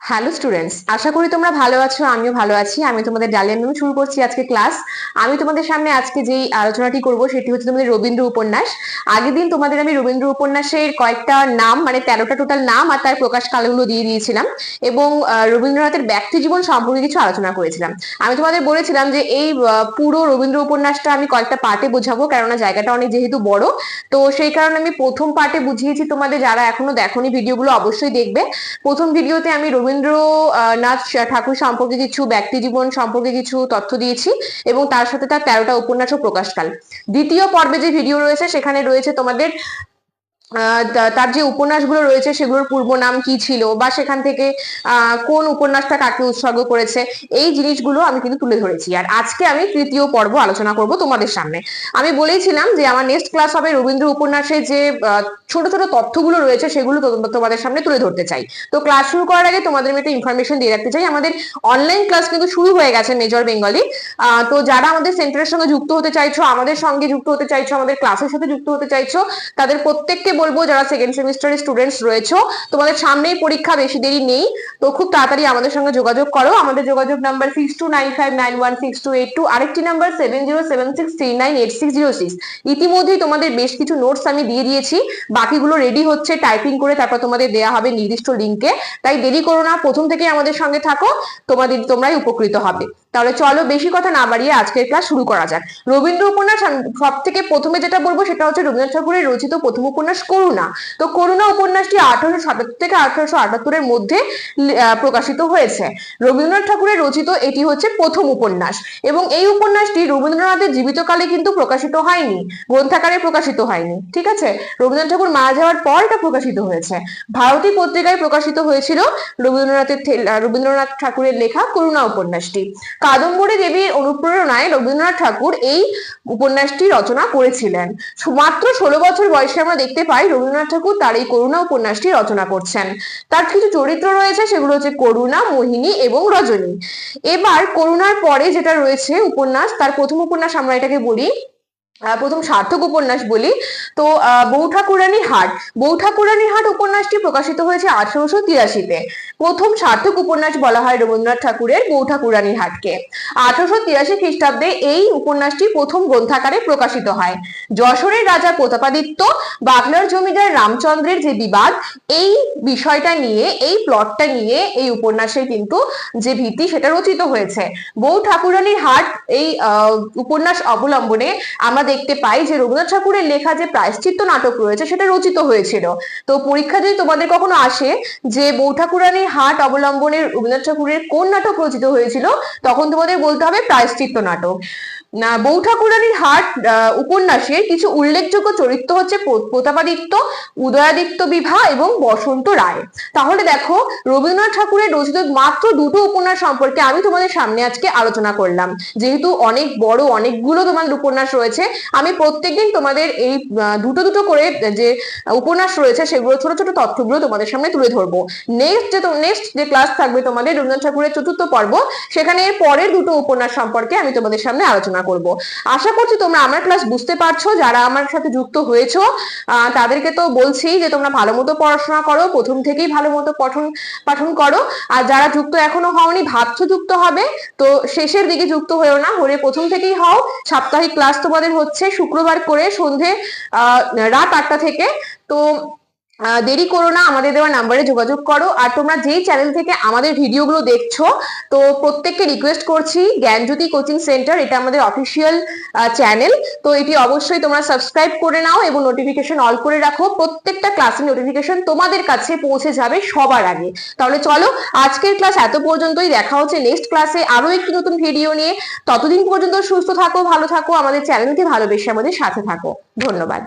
Hello students আশা করি তোমরা ভালো আছো, আমিও ভালো আছি। আমি তোমাদের ডালিয়া ম্যাম শুরু করছি আজকে ক্লাস আমি তোমাদের সামনে আজকে যেই আলোচনাটি করব, সেটি হচ্ছে তোমাদের রবীন্দ্র উপন্যাস। আগের দিন তোমাদের আমি রবীন্দ্র উপন্যাসের কয়েকটা নাম মানে তেরোটা টোটাল নাম, আর তার প্রকাশ কালগুলো দিয়ে দিয়েছিলাম। এবং রবীন্দ্রনাথের ব্যক্তি জীবন সম্পর্কে কিছু আলোচনা করেছিলাম। আমি তোমাদের বলেছিলাম যে এই পুরো রবীন্দ্র উপন্যাসটা আমি কয়েকটা পার্টে বোঝাবো, কেননা জায়গাটা অনেক যেহেতু বড়। তো সেই কারণে আমি প্রথম পার্টে বুঝিয়েছি, তোমাদের যারা এখনও দেখোনি ভিডিওগুলো অবশ্যই দেখবে। প্রথম ভিডিওতে আমি রবীন্দ্রনাথ ঠাকুর সম্পর্কে কিছু, ব্যক্তি জীবন সম্পর্কে কিছু তথ্য দিয়েছি এবং তার সাথে তার তেরোটা উপন্যাস ও প্রকাশকাল। দ্বিতীয় পর্বে যে ভিডিও রয়েছে, সেখানে রয়েছে তোমাদের তার যে উপন্যাসগুলো রয়েছে সেগুলোর পূর্ব নাম কি ছিল বা সেখান থেকে কোন উপন্যাসটা কাকে উৎসর্গ করেছে, এই জিনিসগুলো আমি কিন্তু তুলে ধরেছি। আর আজকে আমি তৃতীয় পর্ব আলোচনা করব তোমাদের সামনে। আমি বলেছিলাম যে আমার নেক্সট ক্লাস হবে রবীন্দ্র উপন্যাসে যে ছোট ছোট তথ্যগুলো রয়েছে সেগুলো তোমাদের সামনে তুলে ধরতে চাই। তো ক্লাস শুরু করার আগে তোমাদের আমি একটা ইনফরমেশন দিয়ে রাখতে চাই। আমাদের অনলাইন ক্লাস কিন্তু শুরু হয়ে গেছে মেজর বেঙ্গলি তো যারা আমাদের সেন্টারের সঙ্গে যুক্ত হতে চাইছো, আমাদের সঙ্গে যুক্ত হতে চাইছো, আমাদের ক্লাসের সাথে যুক্ত হতে চাইছো, তাদের প্রত্যেককে বলব, যারা সেকেন্ড সেমিস্টারের স্টুডেন্টস রয়েছো, তোমাদের সামনেই পরীক্ষা, বেশি দেরি নেই। তো খুব তাড়াতাড়ি আমাদের সঙ্গে যোগাযোগ করো। আমাদের যোগাযোগ number six two nine five nine one six two eight two আরেকটি number seven zero seven six three nine eight six zero six ইতিমধ্যেই তোমাদের বেশ কিছু নোটস আমি দিয়ে দিয়েছি। বাকিগুলো রেডি হচ্ছে টাইপিং করে তারপর তোমাদের দেয়া হবে নির্দিষ্ট লিঙ্কে তাই দেরি করো না, প্রথম থেকে আমাদের সঙ্গে থাকো। তোমাদের, তোমরাই উপকৃত হবে। তাহলে চলো বেশি কথা না বাড়িয়ে আজকের ক্লাস শুরু করা যাক। রবীন্দ্র উপন্যাস সব থেকে প্রথমে যেটা বলব সেটা হচ্ছে রবীন্দ্রনাথ ঠাকুরের রচিত প্রথম উপন্যাস করুণা। তো করুণা উপন্যাসটি আঠারোশো সাতাত্তর থেকে আঠারোশো আটাত্তরের মধ্যে প্রকাশিত হয়েছে। রবীন্দ্রনাথ ঠাকুরের রচিত এটি হচ্ছে প্রথম উপন্যাস এবং এই উপন্যাসটি রবীন্দ্রনাথের জীবিতকালে কিন্তু প্রকাশিত হয়নি, গ্রন্থাকারে প্রকাশিত হয়নি, ঠিক আছে? রবীন্দ্রনাথ ঠাকুর মারা যাওয়ার পর এটা প্রকাশিত হয়েছে। ভারতী পত্রিকায় প্রকাশিত হয়েছিল রবীন্দ্রনাথের রবীন্দ্রনাথ ঠাকুরের লেখা করুণা উপন্যাসটি। কাদম্বরী দেবীর অনুপ্রেরণায় রবীন্দ্রনাথ ঠাকুর এই উপন্যাসটি রচনা করেছিলেন। মাত্র ষোলো বছর বয়সে আমরা দেখতে পাই রবীন্দ্রনাথ ঠাকুর তার এই করুণা উপন্যাসটি রচনা করছেন। তার কিছু চরিত্র রয়েছে, সেগুলো হচ্ছে করুণা, মোহিনী এবং রজনী। এবার করুণার পরে যেটা রয়েছে উপন্যাস, তার প্রথম উপন্যাস আমরা এটাকে বলি প্রথম সার্থক উপন্যাস বলি। তো বউ ঠাকুরানী হাট। বউ ঠাকুরানী হাট উপন্যাসটি প্রকাশিত হয়েছে আঠারোশো তিরাশিতে প্রথম সার্থক উপন্যাস বলা হয় রবীন্দ্রনাথ ঠাকুরের বউ ঠাকুরানী হাটকে। আঠারোশো তিরাশি খ্রিস্টাব্দে এই উপন্যাসটি প্রথম গ্রন্থাকারে প্রকাশিত হয়। যশোরের রাজা প্রতাপাদিত্য বাংলার জমিদার রামচন্দ্রের যে বিবাদ, এই বিষয়টা নিয়ে, এই প্লটটা নিয়ে এই উপন্যাসে কিন্তু যে ভীতি সেটা রচিত হয়েছে। বউ ঠাকুরানীর হাট এই উপন্যাস অবলম্বনে আমরা দেখতে পাই যে রবীন্দ্রনাথ ঠাকুরের লেখা যে প্রায়শ্চিত্ত নাটক রয়েছে, সেটা রচিত হয়েছিল। তো পরীক্ষা যদি তোমাদের কখনো আসে যে বউ ঠাকুরানীর হাট অবলম্বনে রবীন্দ্রনাথ ঠাকুরের কোন নাটক রচিত হয়েছিল? তখন তোমাদের বলতে হবে প্রায়শ্চিত্ত নাটক। বউ ঠাকুরানীর হাট উপন্যাসের কিছু উল্লেখযোগ্য চরিত্র হচ্ছে প্র- প্রতাপাদিত্য, উদয়াদিত্য বিভা এবং বসন্ত রায়। তাহলে দেখো, রবীন্দ্রনাথ ঠাকুরের রচিত মাত্র দুটো উপন্যাস সম্পর্কে আমি তোমাদের সামনে আজকে আলোচনা করলাম। যেহেতু অনেক বড় অনেকগুলো তোমাদের উপন্যাস রয়েছে, আমি প্রত্যেকদিন তোমাদের এই দুটো দুটো করে যে উপন্যাস রয়েছে, সেগুলো ছোট ছোট তথ্যগুলো তোমাদের সামনে তুলে ধরবো। নেক্সট যে নেক্সট যে ক্লাস থাকবে তোমাদের রবীন্দ্রনাথ ঠাকুরের চতুর্থ পর্ব, সেখানে এর পরের দুটো উপন্যাস সম্পর্কে আমি তোমাদের সামনে আলোচনা করব। আশা করছি তোমরা আমার ক্লাস বুঝতে পারছ, যারা আমার সাথে যুক্ত হয়েছো তাদেরকে তো বলছি যে তোমরা ভালো মতো পড়াশোনা করো, প্রথম থেকেই ভালো মতো পঠন, পাঠন করো। আর যারা যুক্ত এখনও হওনি, ভাবছ যুক্ত হবে, তো শেষের দিকে যুক্ত হয়েও না, হলে প্রথম থেকেই হও। সাপ্তাহিক ক্লাস তোমাদের হচ্ছে শুক্রবার করে সন্ধে রাত আটটা থেকে। তো দেরি করো না, আমাদের দেওয়া নাম্বারে যোগাযোগ করো। আর তোমরা যেই চ্যানেল থেকে আমাদের ভিডিওগুলো দেখছ, তো প্রত্যেককে রিকোয়েস্ট করছি জ্ঞানজ্যোতি কোচিং সেন্টার এটা আমাদের অফিসিয়াল চ্যানেল তো এটি অবশ্যই তোমরা সাবস্ক্রাইব করে নাও এবং নোটিফিকেশন অল করে রাখো। প্রত্যেকটা ক্লাসের নোটিফিকেশন তোমাদের কাছে পৌঁছে যাবে সবার আগে। তাহলে চলো, আজকের ক্লাস এত পর্যন্তই। দেখা হচ্ছে নেক্সট ক্লাসে আরও একটি নতুন ভিডিও নিয়ে। ততদিন পর্যন্ত সুস্থ থাকো, ভালো থাকো, আমাদের চ্যানেলকে ভালোবেসে আমাদের সাথে থাকো। ধন্যবাদ।